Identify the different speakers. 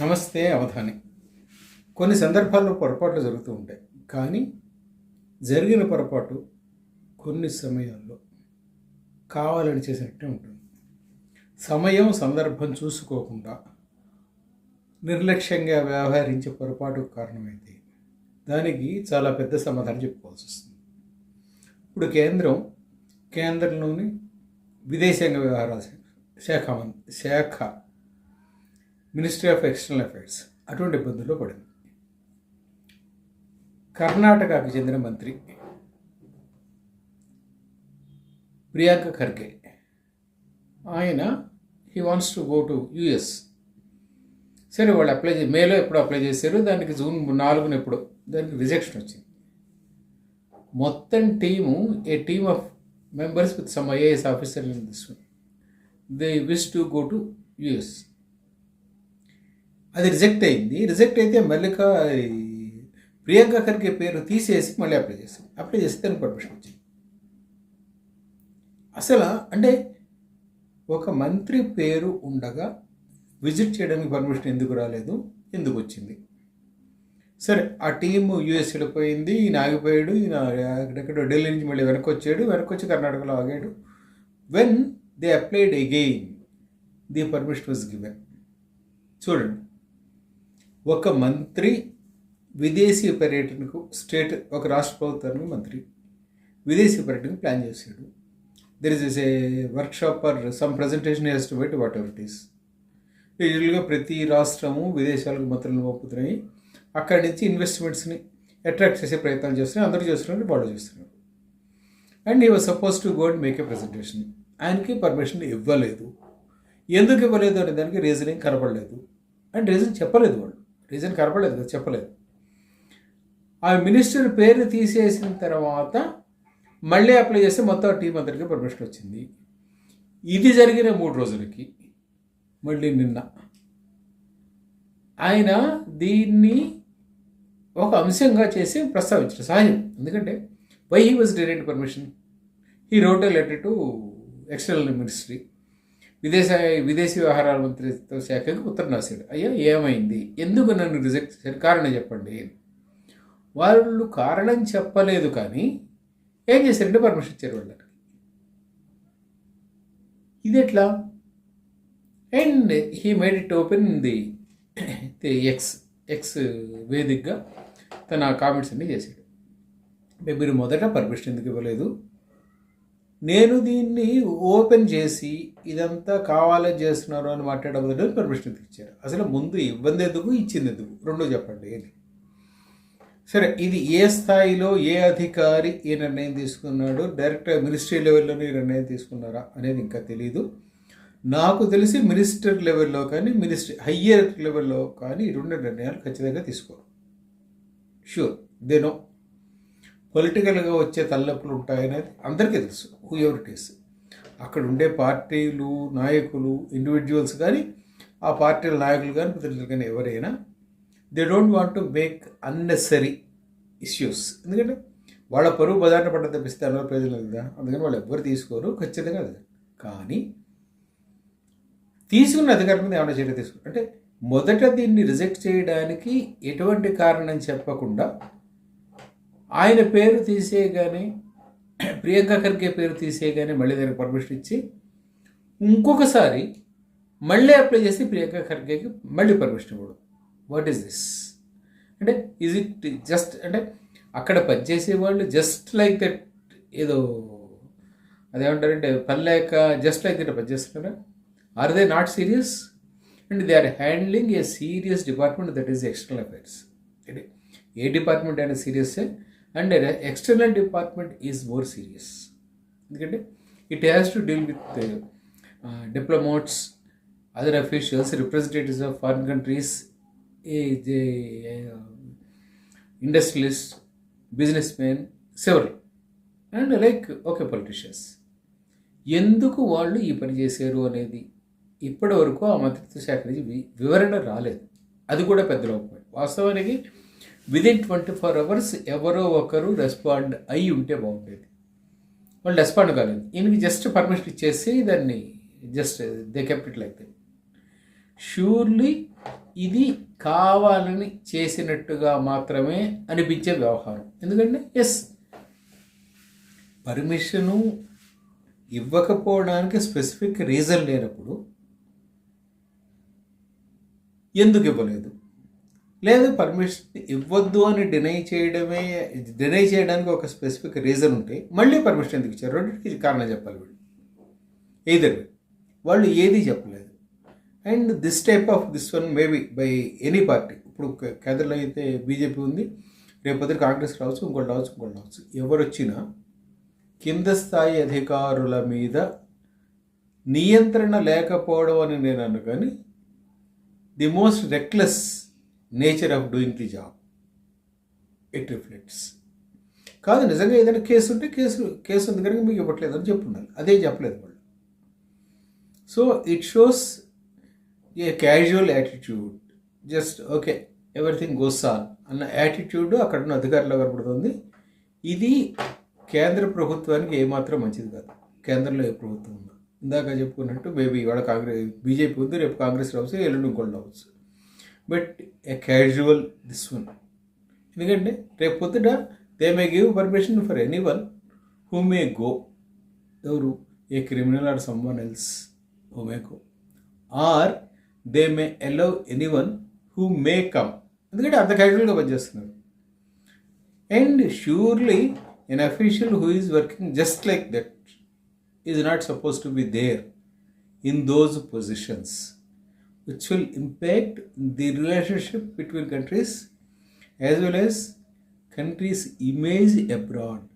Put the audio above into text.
Speaker 1: నమస్తే అవధాని. కొన్ని సందర్భాల్లో పొరపాట్లు జరుగుతూ ఉంటాయి కానీ జరిగిన పొరపాటు కొన్ని సమయాల్లో కావాలని చేసినట్టే ఉంటుంది. సమయం సందర్భం చూసుకోకుండా నిర్లక్ష్యంగా వ్యవహరించే పొరపాటుకు కారణమైతే దానికి చాలా పెద్ద సమాధానం చెప్పుకోవాల్సి వస్తుంది. ఇప్పుడు కేంద్రం కేంద్రంలోని విదేశాంగ వ్యవహారాల శాఖ మంత్రి శాఖ మినిస్ట్రీ ఆఫ్ ఎక్స్టర్నల్ అఫైర్స్ అటువంటి ఇబ్బందుల్లో పడింది. కర్ణాటకకు చెందిన మంత్రి ప్రియాంక ఖర్గే. ఆయన he wants to go to US సరే వాళ్ళు అప్లై చే మేలో ఎప్పుడు అప్లై చేశారు. దానికి జూన్ నాలుగున ఎప్పుడు దానికి రిజెక్షన్ వచ్చింది. మొత్తం team a team of members with some IAS officer in this they wish to go to US అది రిజెక్ట్ అయింది. రిజెక్ట్ అయితే మల్లిక ఈ ప్రియాంక ఖర్గే పేరు తీసేసి మళ్ళీ అప్లై చేసింది అప్లై చేస్తే దానికి పర్మిషన్ వచ్చింది. అసలు అంటే ఒక మంత్రి పేరు ఉండగా విజిట్ చేయడానికి పర్మిషన్ ఎందుకు రాలేదు? ఎందుకు వచ్చింది? సరే ఆ టీము యూఎస్ వెళ్ళిపోయింది ఈయన ఆగిపోయాడు. ఈయన ఎక్కడెక్కడో ఢిల్లీ నుంచి మళ్ళీ వెనక్కి వచ్చాడు. వెనక్కి వచ్చి కర్ణాటకలో ఆగాడు. When they applied again the permission was given చూడండి. ఒక మంత్రి విదేశీ పర్యటనకు స్టేట్ ఒక రాష్ట్ర ప్రభుత్వానికి మంత్రి విదేశీ పర్యటనకు ప్లాన్ చేశాడు. There is a workshop or some presentation he's to bet whatever it is యూజువల్గా ప్రతి రాష్ట్రము విదేశాలకు మంత్రులను పంపుతున్నాయి. అక్కడి నుంచి ఇన్వెస్ట్మెంట్స్ని అట్రాక్ట్ చేసే ప్రయత్నం చేస్తున్నాయి. అందరూ చేస్తున్నారు వాళ్ళు చేస్తున్నారు. And he was suppose to go and make a presentation ఆయనకి పర్మిషన్ ఇవ్వలేదు. ఎందుకు ఇవ్వలేదు అనే దానికి రీజన్ ఏం కనపడలేదు. అండ్ రీజన్ చెప్పలేదు వాళ్ళు. రీజన్ కనపడలేదు కదా చెప్పలేదు. ఆ మినిస్టర్ పేరు తీసేసిన తర్వాత మళ్ళీ అప్లై చేస్తే మొత్తం టీం అందరికీ పర్మిషన్ వచ్చింది. ఇది జరిగిన మూడు రోజులకి మళ్ళీ నిన్న. ఆయన దీన్ని ఒక అంశంగా చేసి ప్రస్తావించారు సహజం. ఎందుకంటే why he was direct permission he wrote a letter to external ministry విదేశ విదేశీ వ్యవహారాల మంత్రిత్వ శాఖకి ఉత్తరం రాశాడు. అయ్యా ఏమైంది? ఎందుకు నన్ను రిజెక్ట్ చేశారు? కారణం చెప్పండి. వాళ్ళు కారణం చెప్పలేదు కానీ ఏం చేశారంటే పర్మిషన్ ఇచ్చారు వాళ్ళకి. ఇది ఎట్లా and he made it open the X X వేదికగా తన కామెంట్స్ అన్నీ చేశాడు. మీరు మొదట పర్మిషన్ ఎందుకు ఇవ్వలేదు? నేను దీన్ని ఓపెన్ చేసి ఇదంతా కావాలని చేస్తున్నారు అని మాట్లాడబోదు పర్మిషన్ ఎందుకు ఇచ్చారు. అసలు ముందు ఇబ్బంది ఎందుకు ఇచ్చింది ఎందుకు రెండో చెప్పండి ఏది? సరే ఇది ఏ స్థాయిలో ఏ అధికారి ఏ నిర్ణయం తీసుకున్నాడు డైరెక్ట్ మినిస్ట్రీ లెవెల్లోనే ఈ నిర్ణయం తీసుకున్నారా అనేది ఇంకా తెలియదు నాకు తెలిసి మినిస్టర్ లెవెల్లో కానీ మినిస్ట్రీ హయ్యర్ లెవెల్లో కానీ రెండు నిర్ణయాలు ఖచ్చితంగా తీసుకోరు. షూర్ దే నో పొలిటికల్గా వచ్చే తలనొప్పులు ఉంటాయనేది అందరికీ తెలుసు హూ ఎవర్ ఇట్ ఈస్ అక్కడ ఉండే పార్టీలు నాయకులు ఇండివిజువల్స్ కానీ ఆ పార్టీల నాయకులు కానీ ప్రతినిధులు కానీ ఎవరైనా they don't want to make unnecessary issues ఎందుకంటే వాళ్ళ పరువు బదారణ పడ్డ తప్పిస్తే అన్న ప్రజలు కదా అందుకని వాళ్ళు ఎవ్వరు తీసుకోరు ఖచ్చితంగా అది కానీ తీసుకున్న అధికారం మీద ఏమైనా చర్య తీసుకున్నారు అంటే మొదట దీన్ని రిజెక్ట్ చేయడానికి ఎటువంటి కారణం చెప్పకుండా ఆయన పేరు తీసేయగానే ప్రియాంక ఖర్గే పేరు తీసేయగానే మళ్ళీ దానికి పర్మిషన్ ఇచ్చి ఇంకొకసారి మళ్ళీ అప్లై చేసి ప్రియాంక ఖర్గేకి మళ్ళీ పర్మిషన్ ఇవ్వడం. వాట్ ఈస్ దిస్ అంటే ఈజ్ ఇట్ జస్ట్ అంటే అక్కడ పనిచేసే వాళ్ళు జస్ట్ లైక్ దట్ ఏదో అదేమంటారంటే పని లేక just like that పనిచేస్తున్నారా? Are they not serious and they are handling a serious department that is external affairs అంటే ఏ డిపార్ట్మెంట్ అయినా సీరియస్సే and external department is more serious ఎందుకంటే it has to deal with diplomats other officials representatives of foreign countries industrialist businessmen several and like okay politicians ఎందుకు వాళ్ళు ఈ పని చేశారు అనేది ఇప్పటి వరకు ఆ మంత్రిత్వ శాఖ నుంచి వివరణ రాలేదు. అది కూడా పెద్ద లోపం వాస్తవానికి విదిన్ ట్వంటీ ఫోర్ అవర్స్ ఎవరో ఒకరు రెస్పాండ్ అయి ఉంటే బాగుండేది. వాళ్ళు రెస్పాండ్ కాలేదు. ఈయనకి జస్ట్ పర్మిషన్ ఇచ్చేసి దాన్ని just they kept it like that surely ఇది కావాలని చేసినట్టుగా మాత్రమే అనిపించే వ్యవహారం. ఎందుకంటే ఎస్ పర్మిషను ఇవ్వకపోవడానికి స్పెసిఫిక్ రీజన్ లేనప్పుడు ఎందుకు ఇవ్వలేదు? లేదు పర్మిషన్ ఇవ్వద్దు అని డినై చేయడమే డినై చేయడానికి ఒక స్పెసిఫిక్ రీజన్ ఉంటే మళ్ళీ పర్మిషన్ ఎందుకు ఇచ్చారు? రెండింటికి కారణం చెప్పాలి వీళ్ళు. ఎయిదర్ వాళ్ళు ఏది చెప్పలేదు. And this type of this one maybe by any party ఇప్పుడు కేంద్రంలో అయితే బీజేపీ ఉంది రేపొద్దు కాంగ్రెస్ రావచ్చు ఇంకోటి రావచ్చు ఇంకోటి రావచ్చు. ఎవరు వచ్చినా కింద స్థాయి అధికారుల మీద నియంత్రణ లేకపోవడం అని నేను అన్నాను కానీ the most reckless nature of doing the job. It reflects కాదు నిజంగా ఏదైనా కేసు ఉంటే కేసు కేసు ఉంది కనుక మీకు ఇవ్వట్లేదు అని చెప్పుండాలి. అదే చెప్పలేదు వాళ్ళు. So it shows a casual attitude just okay everything goes on అన్న యాటిట్యూడ్ అక్కడ ఉన్న అధికారులు కనబడుతుంది ఇది కేంద్ర ప్రభుత్వానికి ఏమాత్రం మంచిది కాదు. కేంద్రంలో ఏ ప్రభుత్వం ఉందో. ఇందాక చెప్పుకున్నట్టు మేబీ ఇవాళ కాంగ్రెస్ బీజేపీ ఉంది రేపు కాంగ్రెస్ రావచ్చు ఎల్లుండి ఇంకోటి రావచ్చు. But a casual this one ఎందుకంటే రేపు పొద్దుట they may give permission for anyone who may go ఎవరు? A criminal or someone else who may go or they may allow anyone who may come ఎందుకంటే అంత క్యాజువల్గా పనిచేస్తున్నారు. And surely an official who is working just like that is not suppose to be there in those positions which will impact the relationship between countries as well as countries image abroad